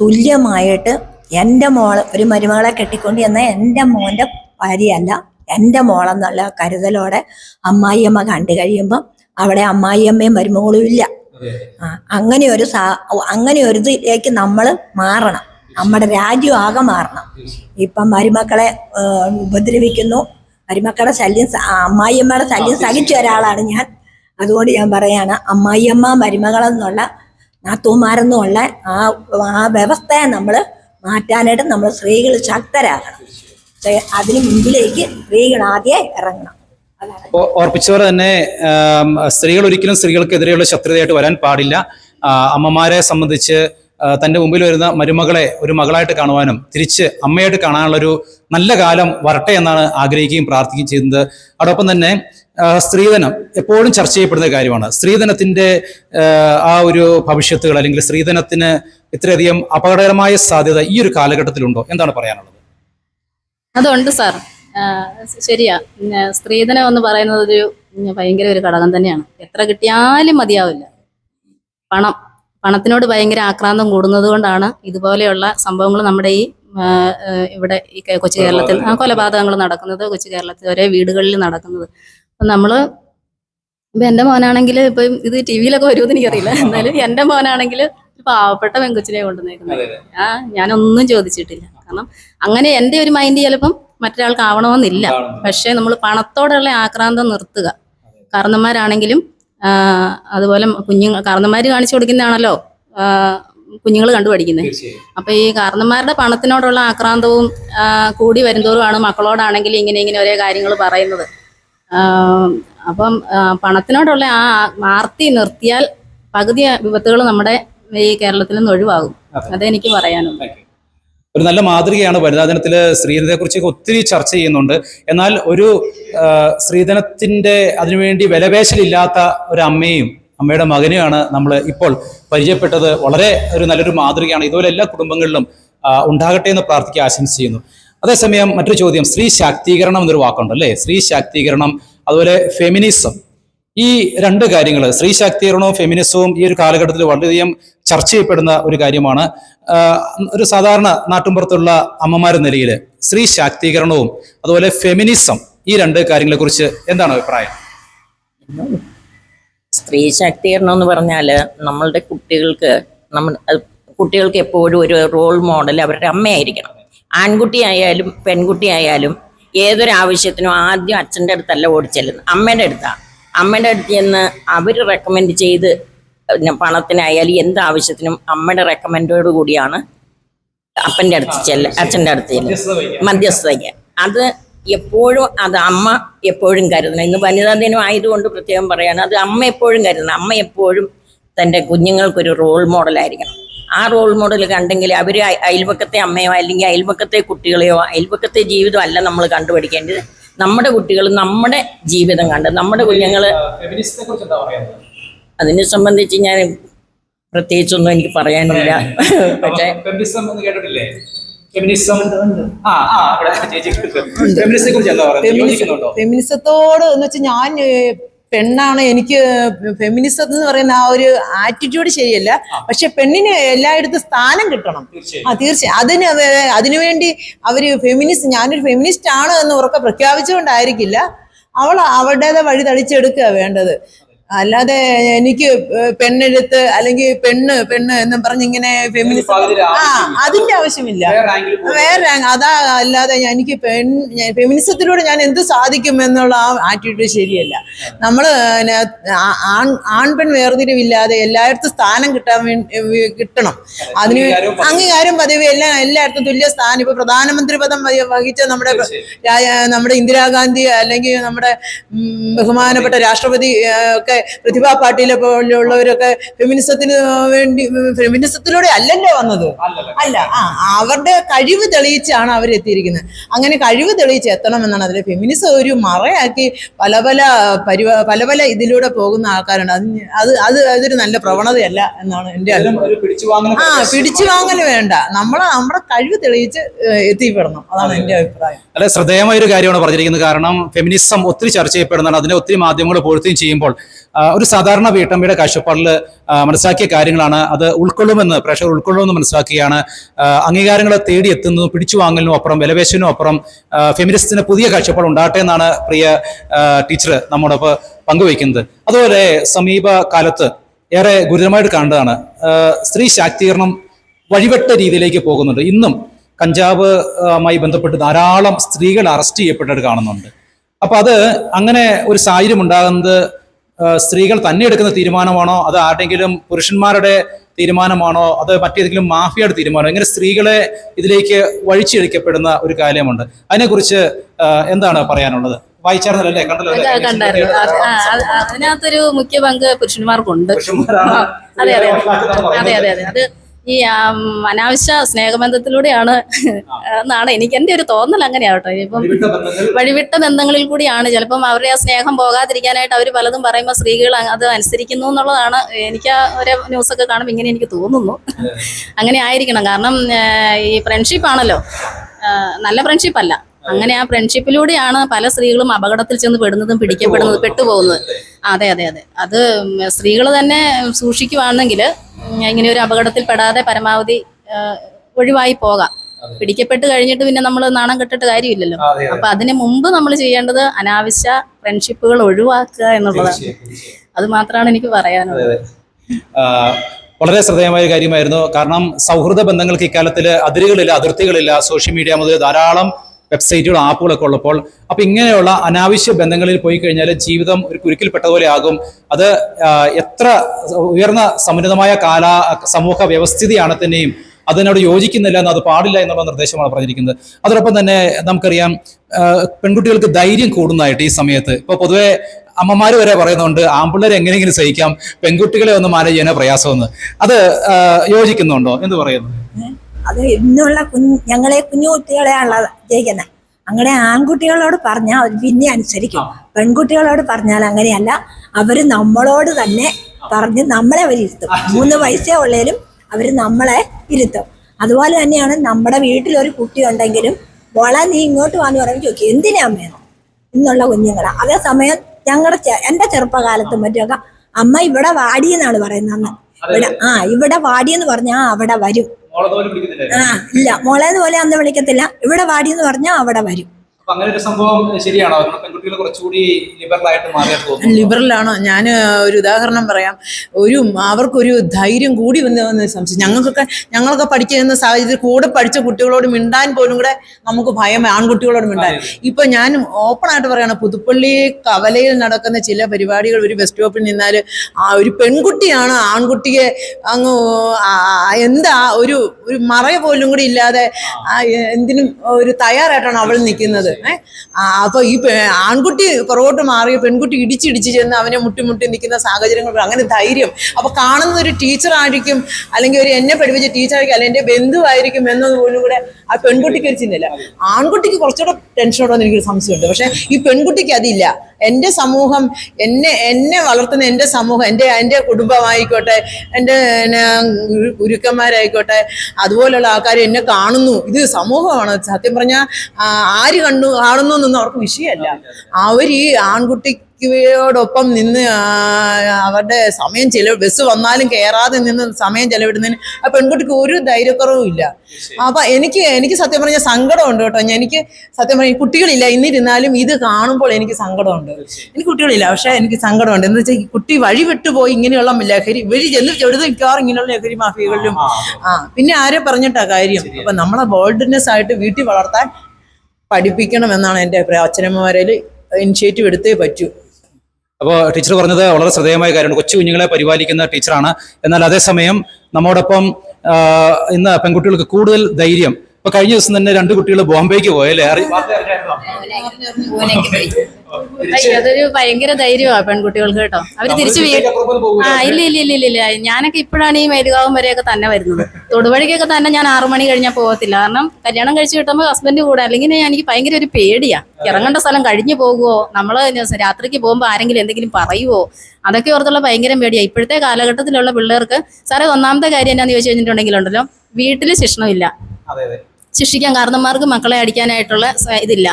തുല്യമായിട്ട് എന്റെ മോൾ ഒരു മരുമകളെ കെട്ടിക്കൊണ്ട് എന്ന എന്റെ മോന്റെ ഭാര്യയല്ല എന്റെ മോളെന്നുള്ള കരുതലോടെ അമ്മായിയമ്മ കണ്ടു കഴിയുമ്പം അവിടെ അമ്മായിയമ്മയും മരുമകളും ഇല്ല. അങ്ങനെ ഒരു സാ അങ്ങനെ ഒരു ഇതിലേക്ക് നമ്മൾ മാറണം. നമ്മുടെ രാജ്യം ആകെ മാറണം. ഇപ്പം മരുമക്കളെ ഉപദ്രവിക്കുന്നു. മരുമക്കളുടെ ശല്യം അമ്മായിയമ്മയുടെ ശല്യം സഹിച്ച ഒരാളാണ് ഞാൻ. അതുകൊണ്ട് ഞാൻ പറയാണ് അമ്മായിയമ്മ മരുമകളെന്നുള്ള നാത്തൂമാരെന്നുള്ള ആ ആ വ്യവസ്ഥയെ നമ്മൾ മാറ്റാനായിട്ട് നമ്മൾ സ്ത്രീകൾ ശക്തരാകണം. അതിന് മുമ്പിലേക്ക് സ്ത്രീകൾ ആദ്യം ഇറങ്ങണം. ഓർപ്പിച്ചവർ തന്നെ സ്ത്രീകൾ ഒരിക്കലും സ്ത്രീകൾക്കെതിരെയുള്ള ശത്രുതയായിട്ട് വരാൻ പാടില്ല. അമ്മമാരെ സംബന്ധിച്ച് ആ, തന്റെ മുമ്പിൽ വരുന്ന മരുമകളെ ഒരു മകളായിട്ട് കാണുവാനും തിരിച്ച് അമ്മയായിട്ട് കാണാനുള്ളൊരു നല്ല കാലം വരട്ടെ എന്നാണ് ആഗ്രഹിക്കുകയും പ്രാർത്ഥിക്കുകയും ചെയ്യുന്നത്. അതോടൊപ്പം തന്നെ സ്ത്രീധനം എപ്പോഴും ചർച്ച ചെയ്യപ്പെടുന്ന കാര്യമാണ്. സ്ത്രീധനത്തിന്റെ ആ, ഒരു ഭവിഷ്യത്തുകൾ അല്ലെങ്കിൽ സ്ത്രീധനത്തിന് ഇത്രയധികം അപകടകരമായ സാധ്യത ഈ ഒരു കാലഘട്ടത്തിലുണ്ടോ? എന്താണ് പറയാനുള്ളത്? അതുണ്ട് സാർ. ശരിയാ. സ്ത്രീധനം എന്ന് പറയുന്നത് ഒരു ഭയങ്കര ഒരു ഘടകം തന്നെയാണ്. എത്ര കിട്ടിയാലും മതിയാവില്ല. പണം. പണത്തിനോട് ഭയങ്കര ആക്രാന്തം കൂടുന്നത് കൊണ്ടാണ് ഇതുപോലെയുള്ള സംഭവങ്ങൾ നമ്മുടെ ഈ ഇവിടെ ഈ കൊച്ചു കേരളത്തിൽ ആ കൊലപാതകങ്ങൾ നടക്കുന്നത് കൊച്ചു കേരളത്തിൽ ഒരേ വീടുകളിൽ നടക്കുന്നത്. അപ്പം നമ്മൾ ഇപ്പൊ എന്റെ മോനാണെങ്കിൽ ഇപ്പം ഇത് ടി വിയിലൊക്കെ വരുമെന്ന് എനിക്കറിയില്ല. എന്നാലും എന്റെ മോനാണെങ്കിൽ പാവപ്പെട്ട പെങ്കൊച്ചിനെ കൊണ്ടുവന്നേക്കുന്നത്. ആ ഞാനൊന്നും ചോദിച്ചിട്ടില്ല. കാരണം അങ്ങനെ എന്റെ ഒരു മൈൻഡ് ചിലപ്പം മറ്റൊരാൾക്ക് ആവണമെന്നില്ല. പക്ഷേ നമ്മൾ പണത്തോടുള്ള ആക്രാന്തം നിർത്തുക. കാരണന്മാരാണെങ്കിലും അതുപോലെ കുഞ്ഞുങ്ങൾ കാരണന്മാർ കാണിച്ചു കൊടുക്കുന്നതാണല്ലോ കുഞ്ഞുങ്ങൾ കണ്ടുപഠിക്കുന്നത് അപ്പൊ ഈ കാരണന്മാരുടെ പണത്തിനോടുള്ള ആക്രാന്തവും കൂടി വരുന്തോറുമാണ് മക്കളോടാണെങ്കിൽ ഇങ്ങനെ ഇങ്ങനെ ഒരേ കാര്യങ്ങൾ പറയുന്നത്. അപ്പം പണത്തിനോടുള്ള ആ ആർത്തി നിർത്തിയാൽ പകുതി വിപത്തുകൾ നമ്മുടെ ഈ കേരളത്തിൽ നിന്ന് ഒഴിവാകും. അതെനിക്ക് പറയാനുള്ളൂ ഒരു നല്ല മാതൃകയാണ് വനിതാ ദിനത്തിൽ സ്ത്രീധനത്തെ കുറിച്ചൊക്കെ ഒത്തിരി ചർച്ച ചെയ്യുന്നുണ്ട്. എന്നാൽ ഒരു സ്ത്രീധനത്തിന്റെ അതിനുവേണ്ടി വിലപേശലില്ലാത്ത ഒരു അമ്മയും അമ്മയുടെ മകനെയാണ് നമ്മൾ ഇപ്പോൾ പരിചയപ്പെട്ടത്. വളരെ ഒരു നല്ലൊരു മാതൃകയാണ്. ഇതുപോലെ എല്ലാ കുടുംബങ്ങളിലും ഉണ്ടാകട്ടെ എന്ന് പ്രാർത്ഥിക്കുക ആശംസ ചെയ്യുന്നു. അതേസമയം മറ്റൊരു ചോദ്യം. സ്ത്രീ ശാക്തീകരണം എന്നൊരു വാക്കുണ്ട് അല്ലേ? സ്ത്രീ ശാക്തീകരണം അതുപോലെ ഫെമിനിസം ഈ രണ്ട് കാര്യങ്ങൾ സ്ത്രീ ശാക്തീകരണവും ഫെമിനിസവും ഈ ഒരു കാലഘട്ടത്തിൽ വളരെയധികം ചർച്ച ചെയ്യപ്പെടുന്ന ഒരു കാര്യമാണ്. ഒരു സാധാരണ നാട്ടുമ്പുറത്തുള്ള അമ്മമാരുടെ നിലയിൽ സ്ത്രീ ശാക്തീകരണവും അതുപോലെ ഫെമിനിസം ഈ രണ്ട് കാര്യങ്ങളെ കുറിച്ച് എന്താണ് അഭിപ്രായം? സ്ത്രീ ശാക്തീകരണം എന്ന് പറഞ്ഞാൽ നമ്മളുടെ കുട്ടികൾക്ക് നമ്മൾ കുട്ടികൾക്ക് എപ്പോഴും ഒരു റോൾ മോഡൽ അവരുടെ അമ്മയായിരിക്കണം. ആൺകുട്ടിയായാലും പെൺകുട്ടിയായാലും ഏതൊരു ആവശ്യത്തിനും ആദ്യം അച്ഛന്റെ അടുത്തല്ല ഓടിച്ചെല്ലുന്നത്. അമ്മയുടെ അടുത്താണ് അമ്മയുടെ അടുത്ത് ചെന്ന് അവർ റെക്കമെൻഡ് ചെയ്ത് പണത്തിനായാലും എന്ത് ആവശ്യത്തിനും അമ്മയുടെ റെക്കമെൻഡോട് കൂടിയാണ് അപ്പന്റെ അടുത്ത് ചെല്ല അച്ഛന്റെ അടുത്ത് ചെല്ലുന്നത് മധ്യസ്ഥതയ്ക്ക് അത് എപ്പോഴും അത് അമ്മ എപ്പോഴും കരുതണം. ഇന്ന് വനിതാ ദിനം ആയതുകൊണ്ട് പ്രത്യേകം പറയാണ് അത് അമ്മ എപ്പോഴും കരുതണം. അമ്മ എപ്പോഴും തന്റെ കുഞ്ഞുങ്ങൾക്കൊരു റോൾ മോഡലായിരിക്കണം ആ റോൾ മോഡൽ കണ്ടെങ്കിൽ അവർ അയൽവക്കത്തെ അമ്മയോ അല്ലെങ്കിൽ അയൽവക്കത്തെ കുട്ടികളെയോ അയൽവക്കത്തെ ജീവിതമല്ല നമ്മൾ കണ്ടുപിടിക്കേണ്ടത് നമ്മുടെ കുട്ടികൾ നമ്മുടെ ജീവിതം കണ്ട് നമ്മുടെ കുഞ്ഞുങ്ങൾ അതിനെ സംബന്ധിച്ച് ഞാൻ പ്രത്യേകിച്ചൊന്നും എനിക്ക് പറയാനില്ല. പക്ഷേ ഫെമിനിസം എന്ന് കേട്ടിട്ടില്ലേ? ഫെമിനിസം ആ ആ അവിടെ ചേച്ചി ഫെമിനിസത്തെ കുറിച്ച് എന്താ പറയുന്നത് യോജിക്കുന്നുണ്ടോ ഫെമിനിസത്തോട് എന്ന് വെച്ചാൽ ഞാൻ പെണ്ണാണ് എനിക്ക് ഫെമിനിസം എന്ന് പറയുന്ന ആ ഒരു ആറ്റിറ്റ്യൂഡ് ശരിയല്ല. പക്ഷെ പെണ്ണിന് എല്ലായിടത്തും സ്ഥാനം കിട്ടണം. ആ തീർച്ചയായും. അതിന് അതിനുവേണ്ടി അവർ ഫെമിനിസ്റ്റ് ഞാനൊരു ഫെമിനിസ്റ്റ് ആണ് എന്ന് ഉറക്കെ പ്രഖ്യാപിച്ചുകൊണ്ടായിരിക്കില്ല. അവൾ അവളുടേതായ വഴി തളിച്ചെടുക്കുക വേണ്ടത്. അല്ലാതെ എനിക്ക് പെണ്ണെഴുത്ത് അല്ലെങ്കിൽ പെണ്ണ് പെണ്ണ് എന്ന് പറഞ്ഞ് ഇങ്ങനെ ഫെമിനിസം ആ അതിന്റെ ആവശ്യമില്ല. വേറെ അതാ അല്ലാതെ എനിക്ക് പെൺ ഫെമിനിസത്തിലൂടെ ഞാൻ എന്ത് സാധിക്കും എന്നുള്ള ആ ആറ്റിറ്റ്യൂഡ് ശരിയല്ല. നമ്മൾ ആൺ പെൺ വേർതിരിവില്ലാതെ എല്ലായിടത്തും സ്ഥാനം കിട്ടാൻ വേണ്ടി കിട്ടണം. അതിന് അംഗീകാരം പദവി എല്ലാം എല്ലായിടത്തും തുല്യ സ്ഥാനം. ഇപ്പൊ പ്രധാനമന്ത്രി പദം വഹിച്ച നമ്മുടെ നമ്മുടെ ഇന്ദിരാഗാന്ധി അല്ലെങ്കിൽ നമ്മുടെ ബഹുമാനപ്പെട്ട രാഷ്ട്രപതി ഒക്കെ പ്രതിഭാ പാട്ടീലെ പോലെയുള്ളവരൊക്കെ ഫെമിനിസത്തിന് വേണ്ടി ഫെമിനിസത്തിലൂടെ അല്ലല്ലോ വന്നത്? അല്ല ആ അവരുടെ കഴിവ് തെളിയിച്ചാണ് അവർ എത്തിയിരിക്കുന്നത്. അങ്ങനെ കഴിവ് തെളിയിച്ച് എത്തണം എന്നാണ് അതിൽ ഫെമിനിസം ഒരു മറയാക്കി പല പല പരിവ പല പല ഇതിലൂടെ പോകുന്ന ആൾക്കാരുണ്ട്. അത് അത് അത് അതൊരു നല്ല പ്രവണതയല്ല എന്നാണ് എന്റെ ആ പിടിച്ചു വാങ്ങൽ വേണ്ട. നമ്മൾ നമ്മുടെ കഴിവ് തെളിയിച്ച് എത്തിപ്പെടണം. അതാണ് എന്റെ അഭിപ്രായം. അല്ലെ ശ്രദ്ധേയമായ ഒരു കാര്യമാണ് പറഞ്ഞിരിക്കുന്നത്. കാരണം ഫെമിനിസം ഒത്തിരി ചർച്ച ചെയ്യപ്പെടുന്നതാണ്. അതിനെ ഒത്തിരി മാധ്യമങ്ങൾ പൊരുത്തുകയും ചെയ്യുമ്പോൾ ഒരു സാധാരണ വീട്ടമ്മയുടെ കാഴ്ചപ്പാടിൽ മനസ്സിലാക്കിയ കാര്യങ്ങളാണ് അത് ഉൾക്കൊള്ളുമെന്ന് പ്രേക്ഷകർ ഉൾക്കൊള്ളുമെന്ന് മനസ്സിലാക്കുകയാണ്. അംഗീകാരങ്ങളെ തേടി പിടിച്ചു വാങ്ങലിനും അപ്പുറം വിലപേശലിനും അപ്പുറം ഫെമിനിസ്റ്റിന് പുതിയ കാഴ്ചപ്പാട് ഉണ്ടാകട്ടെ എന്നാണ് പ്രിയ ടീച്ചർ നമ്മോടൊപ്പം പങ്കുവയ്ക്കുന്നത്. അതുപോലെ സമീപ കാലത്ത് ഏറെ ഗുരുതരമായിട്ട് കണ്ടതാണ് സ്ത്രീ ശാക്തീകരണം വഴിവെട്ട രീതിയിലേക്ക് പോകുന്നുണ്ട്. ഇന്നും കഞ്ചാവ് ആയി ബന്ധപ്പെട്ട് ധാരാളം സ്ത്രീകൾ അറസ്റ്റ് ചെയ്യപ്പെട്ടിട്ട് കാണുന്നുണ്ട്. അപ്പൊ അത് അങ്ങനെ ഒരു സാഹചര്യം ഉണ്ടാകുന്നത് സ്ത്രീകൾ തന്നെ എടുക്കുന്ന തീരുമാനമാണോ? അത് ആരുടെങ്കിലും പുരുഷന്മാരുടെ തീരുമാനമാണോ? അത് മറ്റേതെങ്കിലും മാഫിയയുടെ തീരുമാനമോ ഇങ്ങനെ സ്ത്രീകളെ ഇതിലേക്ക് വഴിച്ചെടുക്കപ്പെടുന്ന ഒരു കാര്യമുണ്ട്. അതിനെക്കുറിച്ച് എന്താണ് പറയാനുള്ളത്? വായിച്ചായിരുന്നല്ലേ കണ്ടല്ലോ അതിനകത്തൊരു മുഖ്യ പങ്ക് പുരുഷന്മാർക്കുണ്ട്. അതെ അതെ. അതെ അതെ അതെ. അത് ഈ അനാവശ്യ സ്നേഹബന്ധത്തിലൂടെയാണ് എന്നാണ് എനിക്ക് എന്റെ ഒരു തോന്നൽ അങ്ങനെയാവട്ടെ ഇപ്പം വഴിവിട്ട ബന്ധങ്ങളിൽ കൂടിയാണ്. ചിലപ്പം അവരുടെ ആ സ്നേഹം പോകാതിരിക്കാനായിട്ട് അവർ പലതും പറയുമ്പോൾ സ്ത്രീകൾ അത് അനുസരിക്കുന്നു എന്നുള്ളതാണ് എനിക്ക് ആ ഒരു ന്യൂസൊക്കെ കാണുമ്പോൾ ഇങ്ങനെ എനിക്ക് തോന്നുന്നു. അങ്ങനെ ആയിരിക്കണം. കാരണം ഈ ഫ്രണ്ട്ഷിപ്പ് ആണല്ലോ. നല്ല ഫ്രണ്ട്ഷിപ്പ് അല്ല. അങ്ങനെ ആ ഫ്രണ്ട്ഷിപ്പിലൂടെയാണ് പല സ്ത്രീകളും അപകടത്തിൽ ചെന്ന് പെടുന്നതും പിടിക്കപ്പെടുന്നതും പെട്ടുപോകുന്നത്. അതെ. അതെ അതെ അത്. സ്ത്രീകൾ തന്നെ സൂക്ഷിക്കുവാണെങ്കിൽ ഇങ്ങനെ ഒരു അപകടത്തിൽ പെടാതെ പരമാവധി ഒഴിവായി പോകാം. പിടിക്കപ്പെട്ട് കഴിഞ്ഞിട്ട് പിന്നെ നമ്മൾ നാണം കെട്ടിട്ട് കാര്യമില്ലല്ലോ. അപ്പൊ അതിന് മുമ്പ് നമ്മൾ ചെയ്യേണ്ടത് അനാവശ്യ ഫ്രണ്ട്ഷിപ്പുകൾ ഒഴിവാക്കുക എന്നുള്ളതാണ്. അത് മാത്രമാണ് എനിക്ക് പറയാനുള്ളത്. വളരെ ശ്രദ്ധേയമായ കാര്യമായിരുന്നു. കാരണം സൗഹൃദ ബന്ധങ്ങൾക്ക് ഇക്കാലത്തിൽ അതിരുകളില്ല അതിർത്തികളില്ല. സോഷ്യൽ മീഡിയ മുതൽ ധാരാളം വെബ്സൈറ്റുകളും ആപ്പുകളൊക്കെ ഉള്ളപ്പോൾ അപ്പൊ ഇങ്ങനെയുള്ള അനാവശ്യ ബന്ധങ്ങളിൽ പോയി കഴിഞ്ഞാൽ ജീവിതം ഒരു കുരുക്കിൽപ്പെട്ടതുപോലെ ആകും. അത് എത്ര ഉയർന്ന സമുന്നതമായ കാല സമൂഹ വ്യവസ്ഥിതിയാണ് തന്നെയും അതിനോട് യോജിക്കുന്നില്ല എന്ന് അത് പാടില്ല എന്നുള്ള നിർദ്ദേശമാണ് പറഞ്ഞിരിക്കുന്നത്. അതോടൊപ്പം തന്നെ നമുക്കറിയാം പെൺകുട്ടികൾക്ക് ധൈര്യം കൂടുന്നതായിട്ട് ഈ സമയത്ത്. ഇപ്പൊ പൊതുവെ അമ്മമാര് വരെ പറയുന്നുണ്ട് ആമ്പിള്ളേരെ എങ്ങനെയെങ്കിലും സഹിക്കാം പെൺകുട്ടികളെ ഒന്ന് മാനേജ് ചെയ്യാനോ പ്രയാസമെന്ന്. അത് യോജിക്കുന്നുണ്ടോ? എന്ന് പറയുന്നു? അത് ഇന്നുള്ള കുഞ്ഞ് ഞങ്ങളെ കുഞ്ഞു കുട്ടികളെയാണുള്ളത് ജയിക്കുന്നത് അങ്ങനെ ആൺകുട്ടികളോട് പറഞ്ഞാൽ അവർ പിന്നെ അനുസരിക്കും. പെൺകുട്ടികളോട് പറഞ്ഞാൽ അങ്ങനെയല്ല. അവർ നമ്മളോട് തന്നെ പറഞ്ഞ് നമ്മളെ അവരിരുത്തും മൂന്ന് വയസ്സേ ഉള്ളതിലും അവർ നമ്മളെ ഇരുത്തും. അതുപോലെ തന്നെയാണ് നമ്മുടെ വീട്ടിലൊരു കുട്ടി ഉണ്ടെങ്കിലും വള നീ ഇങ്ങോട്ട് വാന്ന് പറയുമ്പോൾ ചോദിക്കും എന്തിനാ അമ്മയെന്ന് ഇന്നുള്ള കുഞ്ഞുങ്ങളെ. അതേസമയം ഞങ്ങളുടെ എന്റെ ചെറുപ്പകാലത്തും മറ്റൊക്കെ അമ്മ ഇവിടെ വാടി എന്നാണ് പറയുന്നത് അന്ന്. ഇവിടെ ആ ഇവിടെ വാടിയെന്ന് എന്ന് പറഞ്ഞാൽ അവിടെ വരും. ഇല്ല. മോളെ പോലെ അന്ന് വിളിക്കത്തില്ല. ഇവിടെ വാടി എന്ന് പറഞ്ഞാൽ അവിടെ വരും. അപ്പൊ അങ്ങനെ ഒരു സംഭവം ശരിയാണോ? കാരണം പെൺകുട്ടികൾ കുറച്ചുകൂടി ലിബറൽ ആയിട്ട് മാറിയാൽ തോന്നുന്നു. ലിബറലാണോ ഞാൻ ഒരു ഉദാഹരണം പറയാം. ഒരു അവർക്കൊരു ധൈര്യം കൂടി വന്ന് വന്ന് സംശയം. ഞങ്ങൾക്കൊക്കെ ഞങ്ങളൊക്കെ പഠിക്കുന്ന സാഹചര്യത്തിൽ കൂടെ പഠിച്ച കുട്ടികളോട് മിണ്ടാൻ പോലും കൂടെ നമുക്ക് ഭയം ആൺകുട്ടികളോട് മിണ്ടാൻ. ഇപ്പൊ ഞാൻ ഓപ്പൺ ആയിട്ട് പറയാണ് പുതുപ്പള്ളി കവലയിൽ നടക്കുന്ന ചില പരിപാടികൾ ഒരു ബസ് സ്റ്റോപ്പിൽ നിന്നാൽ ആ ഒരു പെൺകുട്ടിയാണ് ആൺകുട്ടിയെ അങ്ങ് എന്താ ഒരു ഒരു മറയ പോലും കൂടി ഇല്ലാതെ എന്തിനും ഒരു തയ്യാറായിട്ടാണ് അവൾ നിൽക്കുന്നത്. ഏഹ് അപ്പൊ ഈ ആൺകുട്ടി പുറകോട്ട് മാറി പെൺകുട്ടി ഇടിച്ചിടിച്ച് ചെന്ന് അവനെ മുട്ടിമുട്ടി മുട്ടി നിൽക്കുന്ന സാഹചര്യങ്ങൾ അങ്ങനെ ധൈര്യം. അപ്പൊ കാണുന്ന ഒരു ടീച്ചർ ആയിരിക്കും അല്ലെങ്കിൽ ഒരു എന്നെ പഠിപ്പിച്ച ടീച്ചറായിരിക്കും അല്ലെങ്കിൽ എന്റെ ബന്ധുവായിരിക്കും എന്നൊന്നും കൂടെ ആ പെൺകുട്ടിക്ക് ഒരു ചിന്തയില്ല ആൺകുട്ടിക്ക് കുറച്ചുകൂടെ ടെൻഷനോടോ എനിക്കൊരു സംശയമുണ്ട്. പക്ഷെ ഈ പെൺകുട്ടിക്ക് അതില്ല. എന്റെ സമൂഹം എന്നെ എന്നെ വളർത്തുന്ന എന്റെ സമൂഹം എന്റെ എന്റെ കുടുംബമായിക്കോട്ടെ എന്റെ ഗുരുക്കന്മാരായിക്കോട്ടെ അതുപോലെയുള്ള ആൾക്കാർ എന്നെ കാണുന്നു. ഇത് സമൂഹമാണ്. സത്യം പറഞ്ഞാൽ ആര് കണ്ടു കാണുന്നു എന്നൊന്നും അവർക്ക് വിഷയമല്ല. അവർ ഈ ആൺകുട്ടി യോടൊപ്പം നിന്ന് അവരുടെ സമയം ചെലവ് ബസ് വന്നാലും കയറാതെ നിന്ന് സമയം ചെലവിടുന്നതിന് ആ പെൺകുട്ടിക്ക് ഒരു ധൈര്യക്കുറവും ഇല്ല. അപ്പൊ എനിക്ക് എനിക്ക് സത്യം പറഞ്ഞാൽ സങ്കടമുണ്ട് കേട്ടോ. എനിക്ക് സത്യം പറഞ്ഞാൽ കുട്ടികളില്ല. ഇന്നിരുന്നാലും ഇത് കാണുമ്പോൾ എനിക്ക് സങ്കടമുണ്ട്. എനിക്ക് കുട്ടികളില്ല. പക്ഷെ എനിക്ക് സങ്കടമുണ്ട്. എന്ന് വെച്ചാൽ കുട്ടി വഴി വിട്ടുപോയി ഇങ്ങനെയുള്ള ലഹരി വഴി ചെന്ന് ചെറുത് മിക്കവാറും ഇങ്ങനെയുള്ള ലഹരി മാഫിയകളിലും ആ പിന്നെ ആരെ പറഞ്ഞിട്ടാ കാര്യം? അപ്പൊ നമ്മളെ ബോൾഡ്നെസ് ആയിട്ട് വീട്ടിൽ വളർത്താൻ പഠിപ്പിക്കണം എന്നാണ് എന്റെ അഭിപ്രായം. അച്ഛനമ്മമാരിൽ ഇനിഷ്യേറ്റീവ് എടുത്തേ പറ്റൂ. അപ്പോൾ ടീച്ചർ പറഞ്ഞത് വളരെ ശ്രദ്ധേയമായ കാര്യമാണ്. കൊച്ചു കുഞ്ഞുങ്ങളെ പരിപാലിക്കുന്ന ടീച്ചറാണ്. എന്നാൽ അതേസമയം നമ്മോടൊപ്പം ഇന്ന് പെൺകുട്ടികൾക്ക് കൂടുതൽ ധൈര്യം ഇപ്പൊ കഴിഞ്ഞ ദിവസം തന്നെ രണ്ട് കുട്ടികൾ ബോംബെക്ക് പോയല്ലേ അതൊരു ഭയങ്കര ധൈര്യമാണ് പെൺകുട്ടികൾക്ക് കേട്ടോ. അവർ തിരിച്ചു ആ ഇല്ല ഇല്ല ഇല്ല ഇല്ല. ഞാനൊക്കെ ഇപ്പോഴാണ് ഈ മേലുകാവും വരെയൊക്കെ തന്നെ വരുന്നത്. തൊടുവഴിക്കൊക്കെ തന്നെ ഞാൻ ആറു മണി കഴിഞ്ഞാൽ പോകത്തില്ല. കാരണം കല്യാണം കഴിച്ചു കിട്ടുമ്പോൾ ഹസ്ബൻഡ് കൂടെ അല്ലെങ്കിൽ എനിക്ക് ഭയങ്കര ഒരു പേടിയാ. ഇറങ്ങേണ്ട സ്ഥലം കഴിഞ്ഞു പോകുമോ നമ്മൾ രാത്രിക്ക് പോകുമ്പോൾ ആരെങ്കിലും എന്തെങ്കിലും പറയുവോ? അതൊക്കെ ഓർത്തുള്ള ഭയങ്കര പേടിയാ. ഇപ്പോഴത്തെ കാലഘട്ടത്തിലുള്ള പിള്ളേർക്ക് സാറേ ഒന്നാമത്തെ കാര്യം എന്നാന്ന് ചോദിച്ചു കഴിഞ്ഞിട്ടുണ്ടെങ്കിലുണ്ടല്ലോ വീട്ടിൽ ശിക്ഷണമില്ല. ശിക്ഷിക്കാൻ കാരണന്മാർക്ക് മക്കളെ അടിക്കാനായിട്ടുള്ള ഇതില്ല.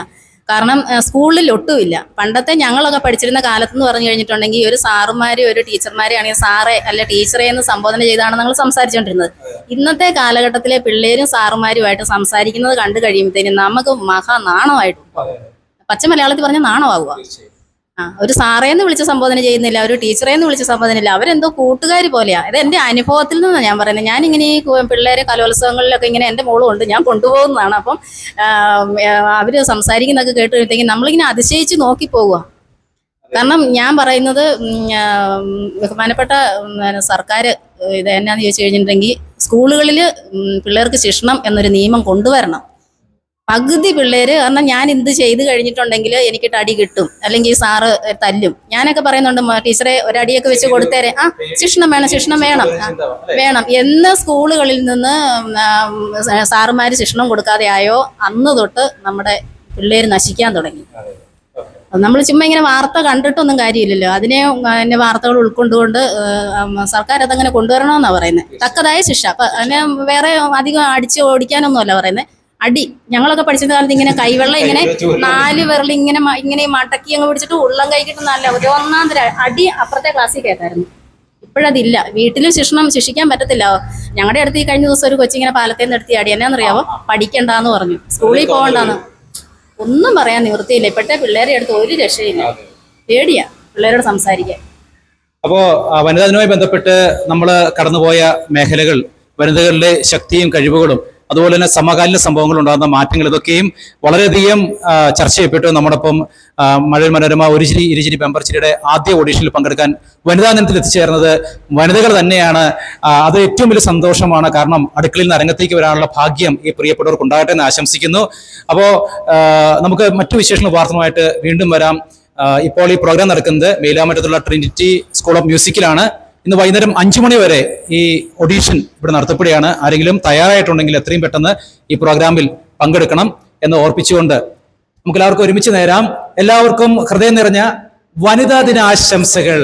കാരണം സ്കൂളിൽ ഒട്ടുമില്ല. പണ്ടത്തെ ഞങ്ങളൊക്കെ പഠിച്ചിരുന്ന കാലത്ത് എന്ന് പറഞ്ഞു കഴിഞ്ഞിട്ടുണ്ടെങ്കിൽ ഒരു സാറുമാരെ ഒരു ടീച്ചർമാരെ ആണെങ്കിൽ സാറെ അല്ല ടീച്ചറെ എന്ന് സംബോധന ചെയ്താണ് ഞങ്ങൾ സംസാരിച്ചുകൊണ്ടിരുന്നത്. ഇന്നത്തെ കാലഘട്ടത്തിലെ പിള്ളേരും സാറുമാരുമായിട്ട് സംസാരിക്കുന്നത് കണ്ടു കഴിയുമ്പോഴത്തേനും നമുക്ക് മഹാ നാണമായിട്ട് പച്ച മലയാളത്തിൽ പറഞ്ഞ നാണമാകുക ആ ഒരു സാറേന്ന് വിളിച്ച് സംബോധന ചെയ്യുന്നില്ല ഒരു ടീച്ചറേന്ന് വിളിച്ച് സംബോധന ഇല്ല. അവരെന്തോ കൂട്ടുകാർ പോലെയാ. അത് എന്റെ അനുഭവത്തിൽ നിന്നാണ് ഞാൻ പറയുന്നത് ഞാൻ ഇങ്ങനെ ഈ പിള്ളേരെ കലോത്സവങ്ങളിലൊക്കെ ഇങ്ങനെ എന്റെ മോളും ഉണ്ട്. ഞാൻ കൊണ്ടുപോകുന്നതാണ്. അപ്പം അവർ സംസാരിക്കുന്നതൊക്കെ കേട്ട് കഴിയുമ്പോഴത്തേക്കും നമ്മളിങ്ങനെ അതിശയിച്ച് നോക്കി പോവുക കാരണം ഞാൻ പറയുന്നത് ബഹുമാനപ്പെട്ട സർക്കാർ ഇത് എന്നാന്ന് ചോദിച്ചു കഴിഞ്ഞിട്ടുണ്ടെങ്കിൽ സ്കൂളുകളിൽ പിള്ളേർക്ക് ശിക്ഷണം എന്നൊരു നിയമം കൊണ്ടുവരണം. പകുതി പിള്ളേര് കാരണം ഞാൻ എന്ത് ചെയ്ത് കഴിഞ്ഞിട്ടുണ്ടെങ്കിൽ എനിക്ക് അടി കിട്ടും. അല്ലെങ്കിൽ സാറ് തല്ലും. ഞാനൊക്കെ പറയുന്നുണ്ട് "മ, ടീച്ചറെ ഒരടിയൊക്കെ വെച്ച് കൊടുത്തേരെ. ആ ശിക്ഷണം വേണം ശിക്ഷണം വേണം. വേണം. എന്ന് സ്കൂളുകളിൽ നിന്ന് സാറുമാർ ശിക്ഷണം കൊടുക്കാതെ ആയോ? അന്ന് തൊട്ട് നമ്മുടെ പിള്ളേര് നശിക്കാൻ തുടങ്ങി. നമ്മൾ ചുമ്മാ ഇങ്ങനെ വാർത്ത കണ്ടിട്ടൊന്നും കാര്യമില്ലല്ലോ. അതിനെ അതിന്റെ വാർത്തകൾ ഉൾക്കൊണ്ടുകൊണ്ട് സർക്കാർ അതങ്ങനെ കൊണ്ടുവരണമെന്നാണ് പറയുന്നത്. തക്കതായ ശിക്ഷ. അപ്പൊ അതിനെ വേറെ അധികം അടിച്ച് ഓടിക്കാനൊന്നുമല്ല പറയുന്നത്. അടി. ഞങ്ങളൊക്കെ പഠിച്ചിരുന്ന കാലത്ത് ഇങ്ങനെ കൈവെള്ളം ഇങ്ങനെ നാല് വിരൽ ഇങ്ങനെ ഇങ്ങനെ മടക്കി അങ്ങ് പിടിച്ചിട്ട് ഉള്ളം കൈ കിട്ടുന്നതല്ല ഒരു ഒന്നാം തരം അടി അപ്പുറത്തെ ക്ലാസ്സിൽ കേട്ടായിരുന്നു. ഇപ്പോഴതില്ല. വീട്ടിലും ശിക്ഷണം ശിക്ഷിക്കാൻ പറ്റത്തില്ല. ഞങ്ങളുടെ അടുത്ത് ഈ കഴിഞ്ഞ ദിവസം ഒരു കൊച്ചിങ്ങനെ പാലത്തെ എടുത്തി അടി എന്നാന്നറിയാവോ? പഠിക്കണ്ടെന്ന് പറഞ്ഞു. സ്കൂളിൽ പോകണ്ടെന്ന്. ഒന്നും പറയാൻ നിവൃത്തിയില്ല. ഇപ്പോഴത്തെ പിള്ളേരെ അടുത്ത് ഒരു രക്ഷയില്ല. പേടിയാ പിള്ളേരോട് സംസാരിക്കാൻ. അപ്പോ വനിതാ ദിനവുമായി ബന്ധപ്പെട്ട് നമ്മൾ കടന്നുപോയ മേഖലകൾ വനിതകളുടെ ശക്തിയും കഴിവുകളും അതുപോലെ തന്നെ സമകാലീന സംഭവങ്ങൾ ഉണ്ടാകുന്ന മാറ്റങ്ങൾ ഇതൊക്കെയും വളരെയധികം ചർച്ച ചെയ്യപ്പെട്ടു. നമ്മോടൊപ്പം മഴ മനോരമ ഒരുചിരി ഇരുചിരി പെമ്പർച്ചിരിയുടെ ആദ്യ ഓഡീഷനിൽ പങ്കെടുക്കാൻ വനിതാ ദിനത്തിൽ എത്തിച്ചേർന്നത് വനിതകൾ തന്നെയാണ്. അത് ഏറ്റവും വലിയ സന്തോഷമാണ്. കാരണം അടുക്കളയിൽ നിന്ന് അരങ്ങത്തേക്ക് വരാനുള്ള ഭാഗ്യം ഈ പ്രിയപ്പെട്ടവർക്ക് ഉണ്ടാകട്ടെ എന്ന് ആശംസിക്കുന്നു. അപ്പോൾ നമുക്ക് മറ്റു വിശേഷങ്ങൾ വാർത്തമായിട്ട് വീണ്ടും വരാം. ഇപ്പോൾ ഈ പ്രോഗ്രാം നടക്കുന്നത് മേലാമറ്റത്തുള്ള ട്രിനിറ്റി സ്കൂൾ ഓഫ് മ്യൂസിക്കിലാണ് ഇന്ന് വൈകുന്നേരം അഞ്ചു മണി വരെ ഈ ഒഡീഷൻ ഇവിടെ നടത്തപ്പെടുകയാണ്. ആരെങ്കിലും തയ്യാറായിട്ടുണ്ടെങ്കിൽ എത്രയും പെട്ടെന്ന് ഈ പ്രോഗ്രാമിൽ പങ്കെടുക്കണം എന്ന് ഓർപ്പിച്ചുകൊണ്ട് നമുക്ക് എല്ലാവർക്കും ഒരുമിച്ച് നേരാം. എല്ലാവർക്കും ഹൃദയം നിറഞ്ഞ വനിതാ ദിനാശംസകൾ.